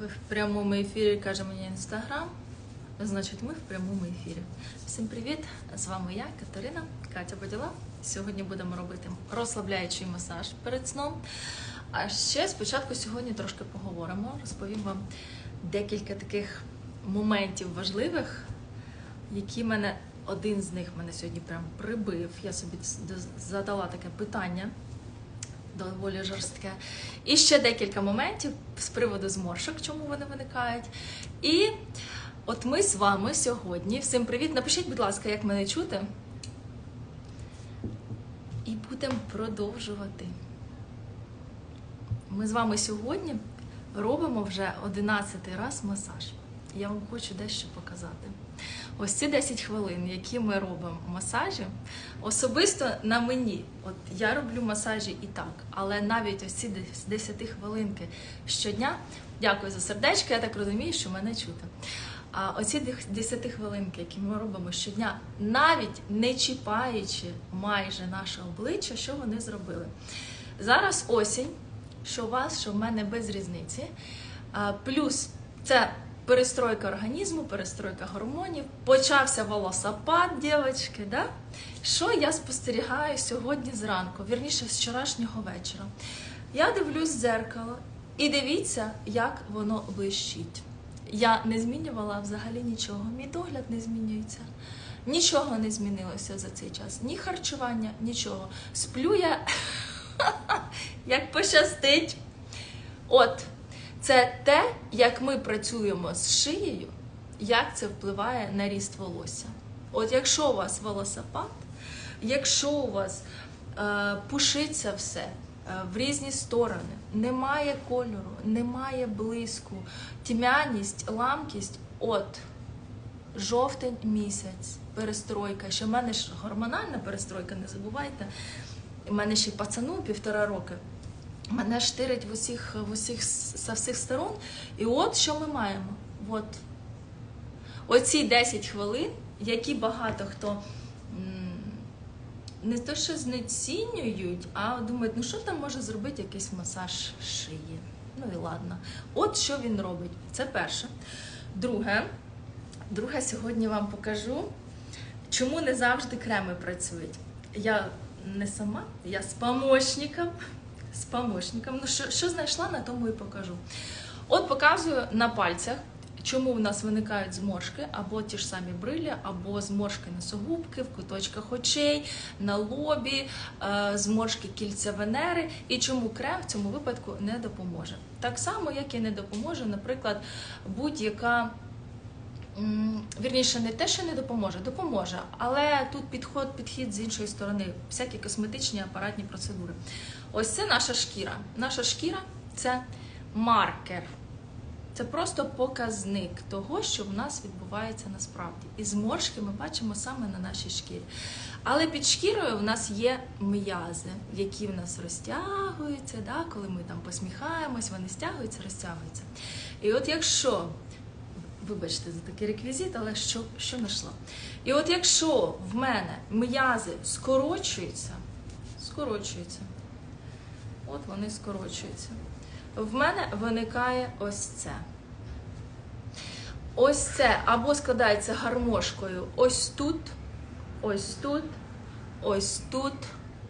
Ви в прямому ефірі каже мені інстаграм. Значить, ми в прямому ефірі. Всім привіт! З вами я, Катерина, Катя Поділа. Сьогодні будемо робити розслабляючий масаж перед сном. А ще спочатку сьогодні трошки поговоримо. Розповім вам декілька таких моментів важливих, які мене один з них мене сьогодні прям прибив. Я собі задала таке питання доволі жорстке. І ще декілька моментів з приводу зморшок, чому вони виникають. І от ми з вами сьогодні. Всім привіт! Напишіть, будь ласка, як мене чути. І будемо продовжувати. Ми з вами сьогодні робимо вже 11 раз масаж. Я вам хочу дещо показати. Ось ці 10 хвилин, які ми робимо масажі, особисто на мені. От я роблю масажі і так, але навіть ось ці 10 хвилинки щодня. Дякую за сердечко, я так розумію, що мене чути. А оці 10 хвилинки, які ми робимо щодня, навіть не чіпаючи майже наше обличчя, що вони зробили. Зараз осінь, що у вас, що в мене без різниці. Плюс це перестройка організму, перестройка гормонів, почався волосопад, дівчатки, да? Що я спостерігаю сьогодні зранку, вірніше з вчорашнього вечора. Я дивлюсь в дзеркало і дивіться, як воно блищить. Я не змінювала взагалі нічого. Мій догляд не змінюється. Нічого не змінилося за цей час. Ні харчування, нічого. Сплю я як пощастить. От, це те, як ми працюємо з шиєю, як це впливає на ріст волосся. От якщо у вас волосопад, якщо у вас е, пушиться все е, в різні сторони, немає кольору, немає блиску, тьмяність, ламкість, от жовтень місяць, перестройка. Ще в мене ж гормональна перестройка, не забувайте. У мене ще пацану півтора роки. Мене штирить в усіх, в усіх з всіх сторон. І от що ми маємо. От. Оці 10 хвилин, які багато хто не то, що знецінюють, а думають, ну що там може зробити якийсь масаж шиї. Ну і ладно. От що він робить. Це перше. Друге, друге, сьогодні вам покажу, чому не завжди креми працюють. Я не сама, я з помощником. З помощником. Ну, що, що знайшла, на тому і покажу. От показую на пальцях, чому в нас виникають зморшки, або ті ж самі брилі, або зморшки носогубки, в куточках очей, на лобі, е, зморшки кільця Венери, і чому крем в цьому випадку не допоможе. Так само, як і не допоможе, наприклад, будь-яка. Вірніше, не те, що не допоможе, допоможе, але тут підход, підхід з іншої сторони, всякі косметичні апаратні процедури. Ось це наша шкіра. Наша шкіра це маркер. Це просто показник того, що в нас відбувається насправді. І зморшки ми бачимо саме на нашій шкірі. Але під шкірою в нас є м'язи, які в нас розтягуються, да? коли ми там посміхаємось, вони стягуються, розтягуються. І от якщо Вибачте за такий реквізит, але що, що знайшла? І от якщо в мене м'язи скорочуються, скорочуються, от вони скорочуються, в мене виникає ось це. Ось це або складається гармошкою ось тут, ось тут, ось тут,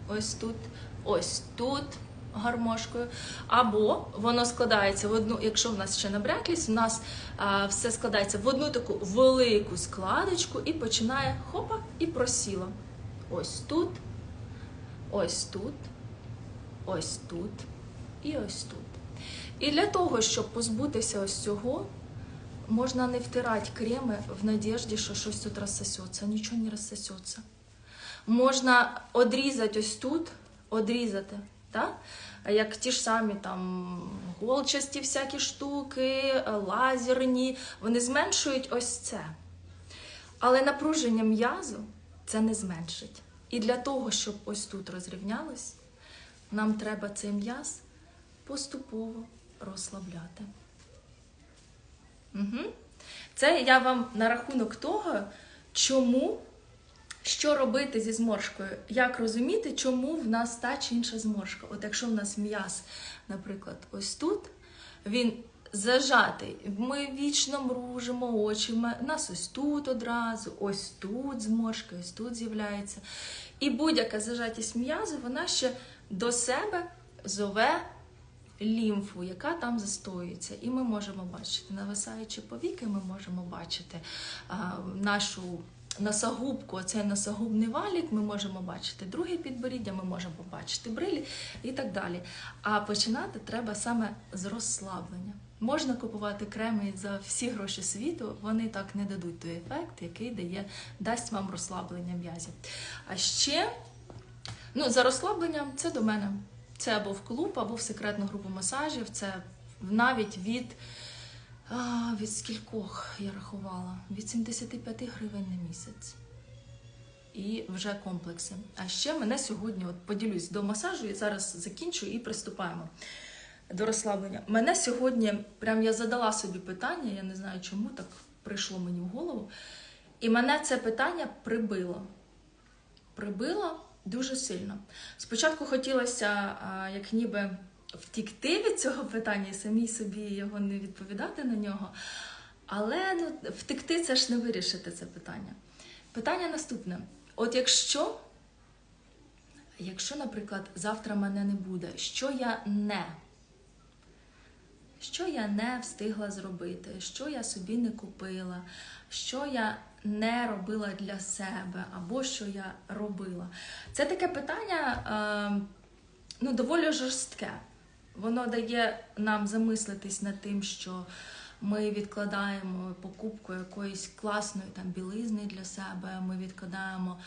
ось тут, ось тут гармошкою, або воно складається в одну, якщо в нас ще набряклість, у нас а, все складається в одну таку велику складочку і починає хопа і просіло. Ось тут, ось тут, ось тут і ось тут. І для того, щоб позбутися ось цього, можна не втирати креми в надіжді, що щось тут розсосеться. Нічого не розсосеться. Можна одрізати ось тут, одрізати. Так? Як ті ж самі там голчасті всякі штуки, лазерні, вони зменшують ось це. Але напруження м'язу це не зменшить. І для того, щоб ось тут розрівнялось, нам треба цей м'яз поступово розслабляти. Угу. Це я вам на рахунок того, чому що робити зі зморшкою? Як розуміти, чому в нас та чи інша зморшка? От якщо в нас м'яз, наприклад, ось тут, він зажати. Ми вічно мружимо очі. ми- Нас ось тут одразу, ось тут зморшки, ось тут з'являється. І будь-яка зажатість м'язу, вона ще до себе зове лімфу, яка там застоюється. І ми можемо бачити, нависаючи повіки, ми можемо бачити а, нашу носогубку, оцей носогубний валік, ми можемо бачити друге підборіддя, ми можемо побачити брилі і так далі. А починати треба саме з розслаблення. Можна купувати креми за всі гроші світу, вони так не дадуть той ефект, який дає, дасть вам розслаблення м'язів. А ще Ну, за розслабленням це до мене. Це або в клуб, або в секретну групу масажів. Це навіть від, а, від скількох я рахувала? Від 75 гривень на місяць. І вже комплекси. А ще мене сьогодні, от поділюсь до масажу, і зараз закінчу і приступаємо до розслаблення. Мене сьогодні, прям я задала собі питання, я не знаю, чому так прийшло мені в голову. І мене це питання прибило прибила дуже сильно. Спочатку хотілося, як ніби втікти від цього питання і самій собі його не відповідати на нього. Але ну, втекти це ж не вирішити це питання. Питання наступне: от якщо, якщо, наприклад, завтра мене не буде, що я не? Що я не встигла зробити, що я собі не купила, що я не робила для себе, або що я робила. Це таке питання е, ну, доволі жорстке. Воно дає нам замислитись над тим, що ми відкладаємо покупку якоїсь класної там білизни для себе. Ми відкладаємо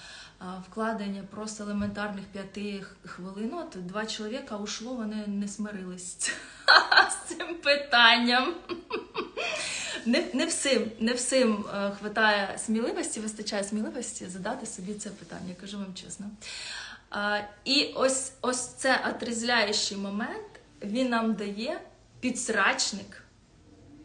вкладення просто елементарних п'яти хвилин. От два чоловіка ушло, вони не смирились з цим питанням. Не, не всім, не всім е, хватає сміливості, вистачає сміливості задати собі це питання, кажу вам чесно. А, і ось, ось це отрізляючий момент, він нам дає підсрачник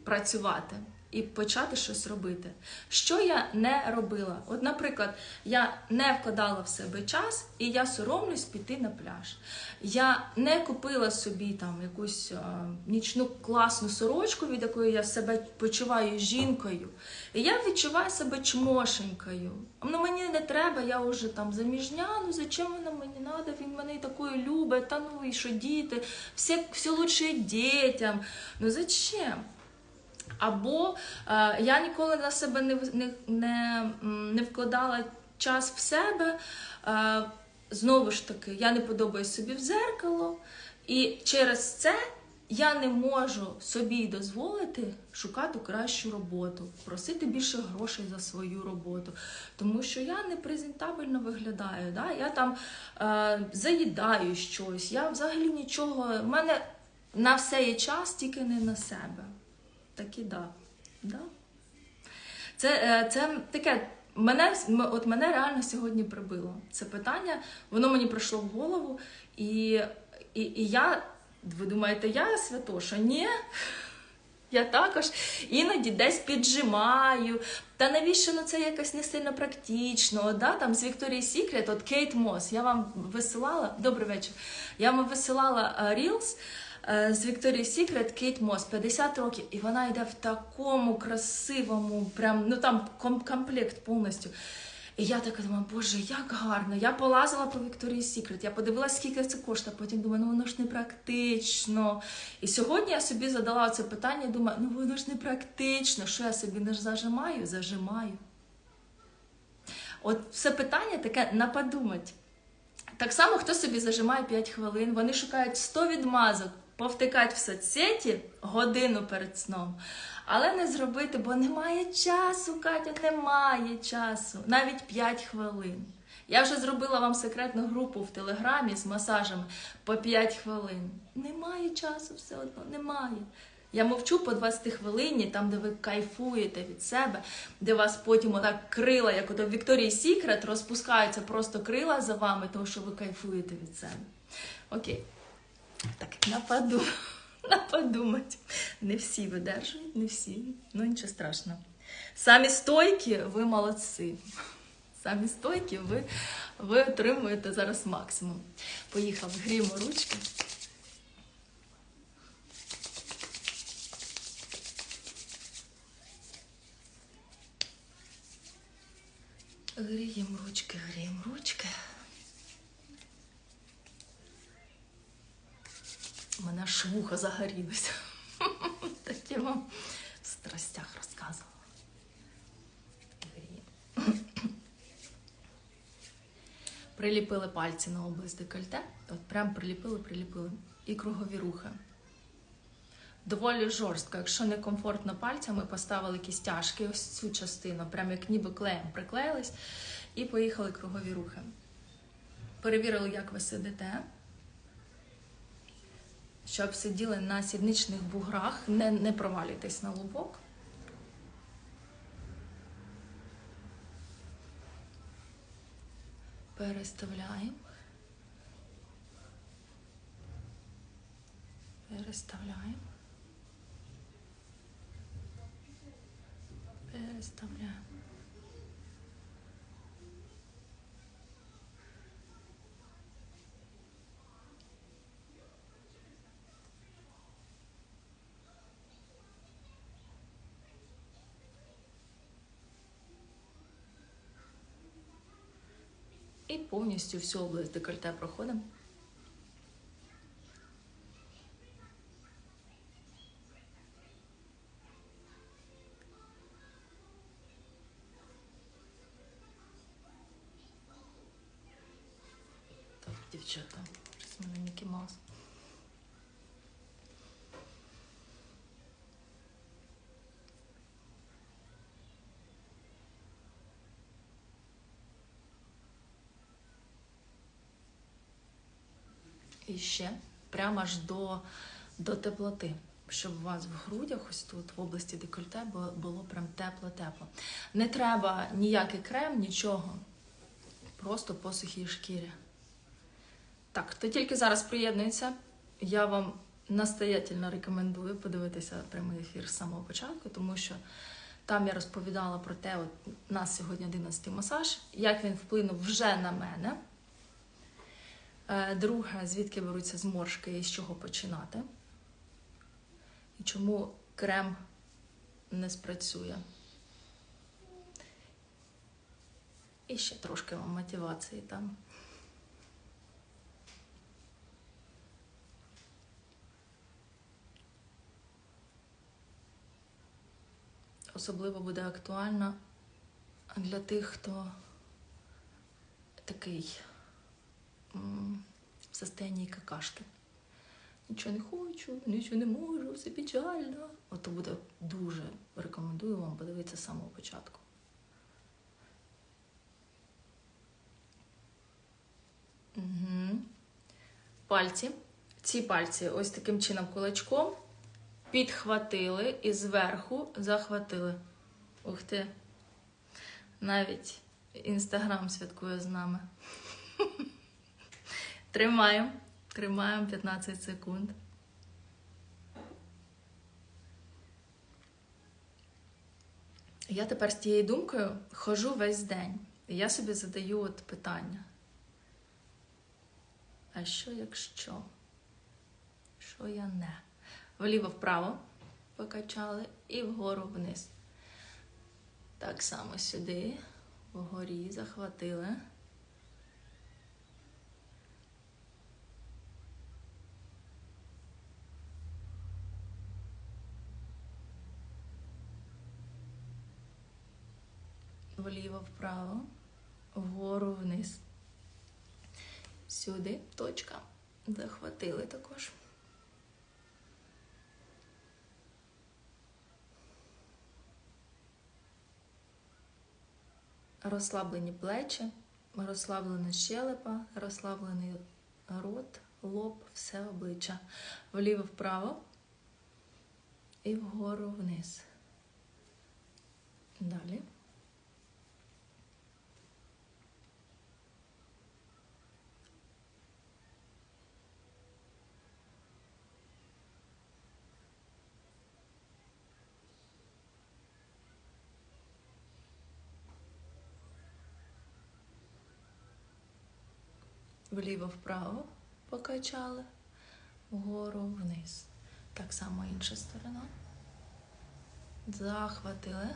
працювати і почати щось робити. Що я не робила? От, наприклад, я не вкладала в себе час, і я соромлюсь піти на пляж. Я не купила собі там якусь а, нічну класну сорочку, від якої я себе почуваю жінкою. І я відчуваю себе чмошенькою. Ну мені не треба, я вже там заміжня, ну зачем воно мені треба, він мене такою любить, та ну і що діти, все, все лучше дітям. Ну зачем? Або е, я ніколи на себе не, не, не, не вкладала час в себе. Е, знову ж таки, я не подобаюсь собі в зеркало, і через це я не можу собі дозволити шукати кращу роботу, просити більше грошей за свою роботу, тому що я не презентабельно виглядаю. Да? Я там е, заїдаю щось, я взагалі нічого. в мене на все є час, тільки не на себе. Так і да. да. Це, е, це таке. Мене, от мене реально сьогодні прибило це питання, воно мені прийшло в голову, і, і, і я, ви думаєте, я святоша? Ні. Я також іноді десь піджимаю. Та навіщо ну це якось не сильно практично? Да? Там з Victoria's Secret, от Кейт Мос, я вам висилала, добрий вечір. Я вам висилала е, Reels з Victoria's Secret Кейт Мос 50 років, і вона йде в такому красивому, прям, ну там комплект повністю. І я така думаю, боже, як гарно. Я полазила по Victoria's Secret, я подивилася, скільки це коштує, потім думаю, ну воно ж не практично. І сьогодні я собі задала це питання, думаю, ну воно ж не практично. Що я собі не зажимаю? Зажимаю. От все питання таке на подумать. Так само, хто собі зажимає 5 хвилин, вони шукають 100 відмазок, повтикать в соцсеті годину перед сном. Але не зробити, бо немає часу, Катя, немає часу. Навіть 5 хвилин. Я вже зробила вам секретну групу в Телеграмі з масажами по 5 хвилин. Немає часу все одно, немає. Я мовчу по 20 хвилині, там, де ви кайфуєте від себе, де вас потім отак крила, як ото Вікторії Сікрет, розпускаються просто крила за вами, тому що ви кайфуєте від себе. Окей. Так, нападу, наподумать. Не всі видержують, не всі. Ну, нічого страшного. Самі стойкі, ви молодці. Самі стойкі, ви ви отримуєте зараз максимум. Поїхав, гріємо ручки. Гріємо ручки, гріємо ручки. У мене аж вуха загорілися. Так я вам в страстях розказувала. Приліпили пальці на область декольте. От прям приліпили, приліпили. І кругові рухи. Доволі жорстко. Якщо не комфортно пальцями, поставили кістяшки, ось цю частину, прям як ніби клеєм приклеїлись, і поїхали кругові рухи. Перевірили, як ви сидите. Щоб сиділи на сідничних буграх, не, не провалюйтесь на лобок. Переставляємо. Переставляємо. Переставляємо. І повністю всю область декольте проходимо. Так, дівчата, щось в мене Мікі Маус. І ще прямо аж до, до теплоти, щоб у вас в грудях, ось тут, в області декольте, було, було прям тепло-тепло. Не треба ніякий крем, нічого. Просто по сухій шкірі. Так, хто тільки зараз приєднується, я вам настоятельно рекомендую подивитися прямий ефір з самого початку, тому що там я розповідала про те, от у нас сьогодні 11-й масаж, як він вплинув вже на мене. Е, Друге, звідки беруться зморшки і з чого починати. І чому крем не спрацює. І ще трошки вам мотивації там. Особливо буде актуально для тих, хто такий в состоянии какашки. Нічого не хочу, нічого не можу, все печально. Ото буде дуже рекомендую вам подивитися з самого початку. Угу. Пальці. Ці пальці ось таким чином кулачком підхватили і зверху захватили. Ух ти! Навіть інстаграм святкує з нами. Тримаємо. Тримаємо 15 секунд. Я тепер з тією думкою хожу весь день. І я собі задаю от питання. А що якщо? Що я не? Вліво-вправо покачали і вгору вниз. Так само сюди, вгорі захватили. Вліво-вправо, вгору вниз. Сюди точка. Захватили також. Розслаблені плечі, розслаблена щелепа, розслаблений рот, лоб, все обличчя. Вліво-вправо і вгору вниз. Далі. вліво-вправо покачали, вгору вниз. Так само інша сторона. Захватили.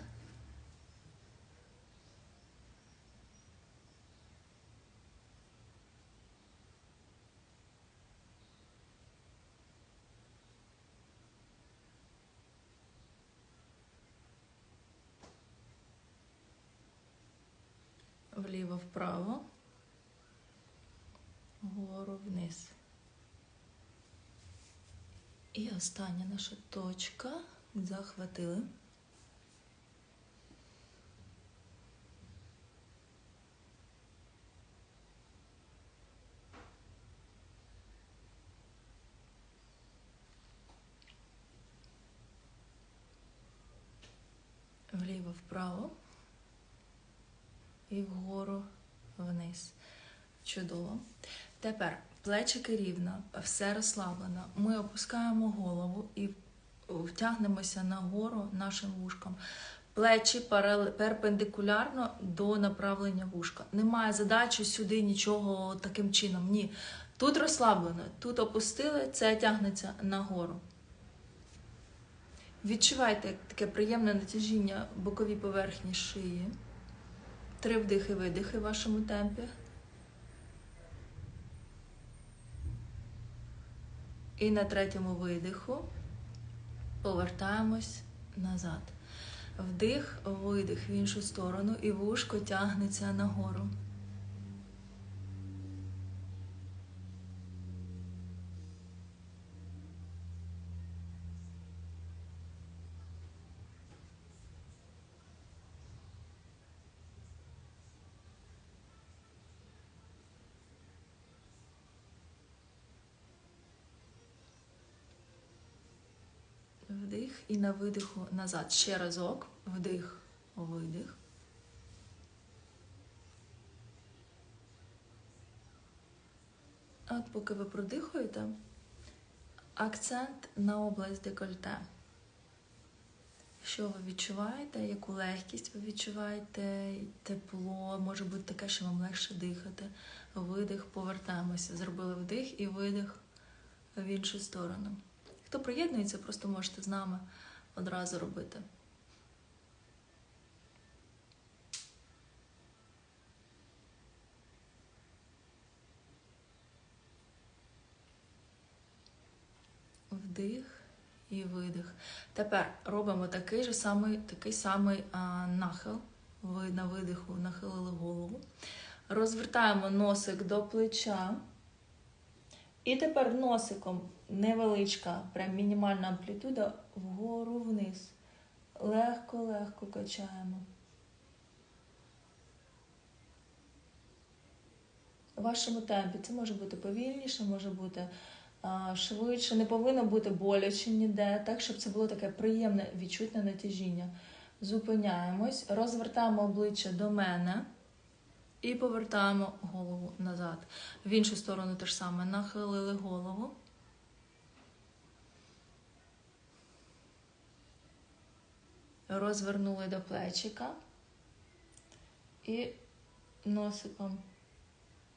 Вліво-вправо вгору вниз. І остання наша точка. Захватили. Вліво вправо і вгору вниз. Чудово. Тепер плечики рівно, все розслаблено. Ми опускаємо голову і втягнемося нагору нашим вушком. Плечі перпендикулярно до направлення вушка. Немає задачі сюди нічого таким чином. Ні. Тут розслаблено, тут опустили, це тягнеться нагору. Відчувайте таке приємне натяжіння боковій поверхні шиї. Три вдихи, видихи в вашому темпі. І на третьому видиху повертаємось назад. Вдих, видих в іншу сторону, і вушко тягнеться нагору. Вдих і на видиху назад. Ще разок. Вдих, видих. От поки ви продихуєте, акцент на область декольте. Що ви відчуваєте, яку легкість ви відчуваєте, тепло, може бути таке, що вам легше дихати. Видих, повертаємося. Зробили вдих і видих в іншу сторону. Хто приєднується, просто можете з нами одразу робити. Вдих і видих. Тепер робимо такий же самий, такий самий а, нахил. Ви на видиху нахилили голову. Розвертаємо носик до плеча. І тепер носиком невеличка, прям мінімальна амплітуда вгору вниз. Легко-легко качаємо. В вашому темпі це може бути повільніше, може бути а, швидше, не повинно бути боляче ніде, так, щоб це було таке приємне відчутне натяжіння. Зупиняємось, розвертаємо обличчя до мене. І повертаємо голову назад. В іншу сторону те ж саме. Нахилили голову. Розвернули до плечика. І носиком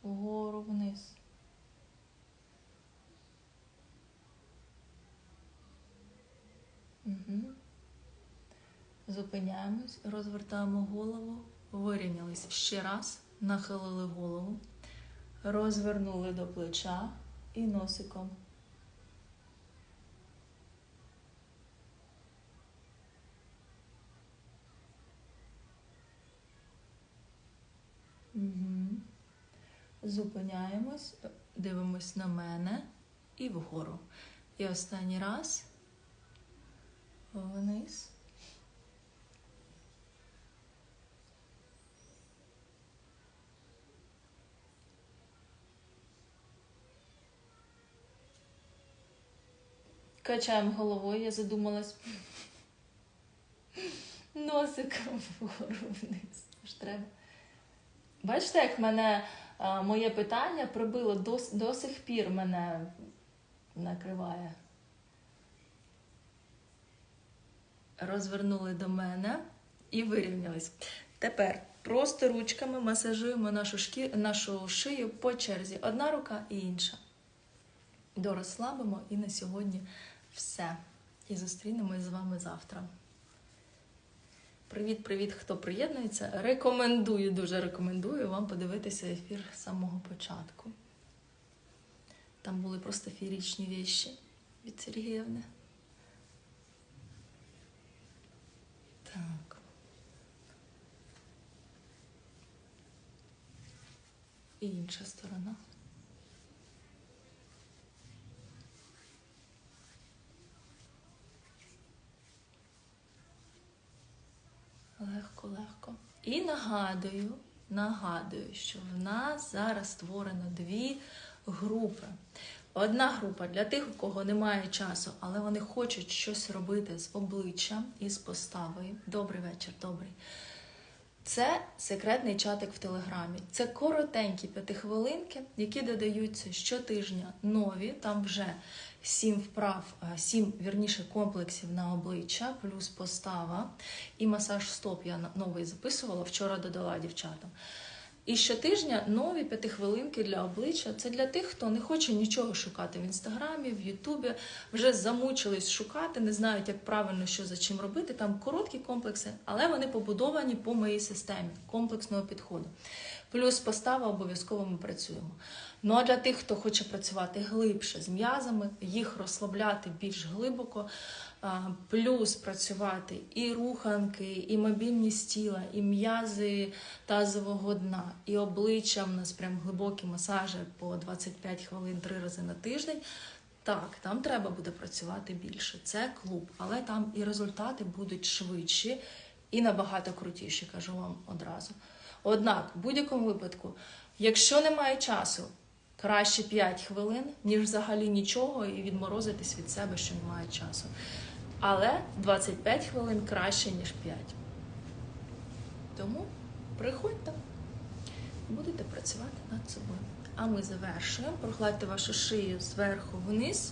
вгору вниз. Угу. Зупиняємось, розвертаємо голову, вирівнялись ще раз, нахилили голову, розвернули до плеча і носиком. Угу. Зупиняємось, дивимось на мене і вгору. І останній раз вниз. Качаємо головою, я задумалась. Носиком вгору вниз. Ж треба. Бачите, як мене а, моє питання прибило до, до сих пір мене накриває. Розвернули до мене і вирівнялись. Тепер просто ручками масажуємо нашу, шкі... нашу шию по черзі. Одна рука і інша. Дорозслабимо і на сьогодні все. І зустрінемось з вами завтра. Привіт-привіт, хто приєднується. Рекомендую, дуже рекомендую вам подивитися ефір з самого початку. Там були просто феєрічні віші від Сергіївни. Так. І інша сторона. І нагадую, нагадую, що в нас зараз створено дві групи. Одна група для тих, у кого немає часу, але вони хочуть щось робити з обличчям і з поставою. Добрий вечір, добрий. Це секретний чатик в Телеграмі. Це коротенькі п'ятихвилинки, які додаються щотижня нові. Там вже сім вправ, е, сім вірніше комплексів на обличчя, плюс постава і масаж стоп. Я новий записувала вчора додала дівчатам. І щотижня нові п'ятихвилинки для обличчя. Це для тих, хто не хоче нічого шукати в інстаграмі, в Ютубі, вже замучились шукати, не знають, як правильно що за чим робити. Там короткі комплекси, але вони побудовані по моїй системі комплексного підходу. Плюс постава обов'язково ми працюємо. Ну а для тих, хто хоче працювати глибше з м'язами, їх розслабляти більш глибоко, плюс працювати і руханки, і мобільність тіла, і м'язи тазового дна, і обличчя. У нас прям глибокі масажі по 25 хвилин три рази на тиждень. Так, там треба буде працювати більше. Це клуб, але там і результати будуть швидші і набагато крутіші, кажу вам одразу. Однак, в будь-якому випадку, якщо немає часу, краще 5 хвилин, ніж взагалі нічого, і відморозитись від себе, що немає часу. Але 25 хвилин краще, ніж 5. Тому приходьте, будете працювати над собою. А ми завершуємо. Прохладьте вашу шию зверху вниз.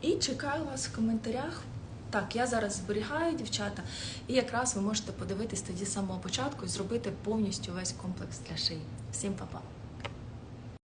І чекаю вас в коментарях. Так, я зараз зберігаю, дівчата, і якраз ви можете подивитись тоді з самого початку і зробити повністю весь комплекс для шиї. Всім па-па!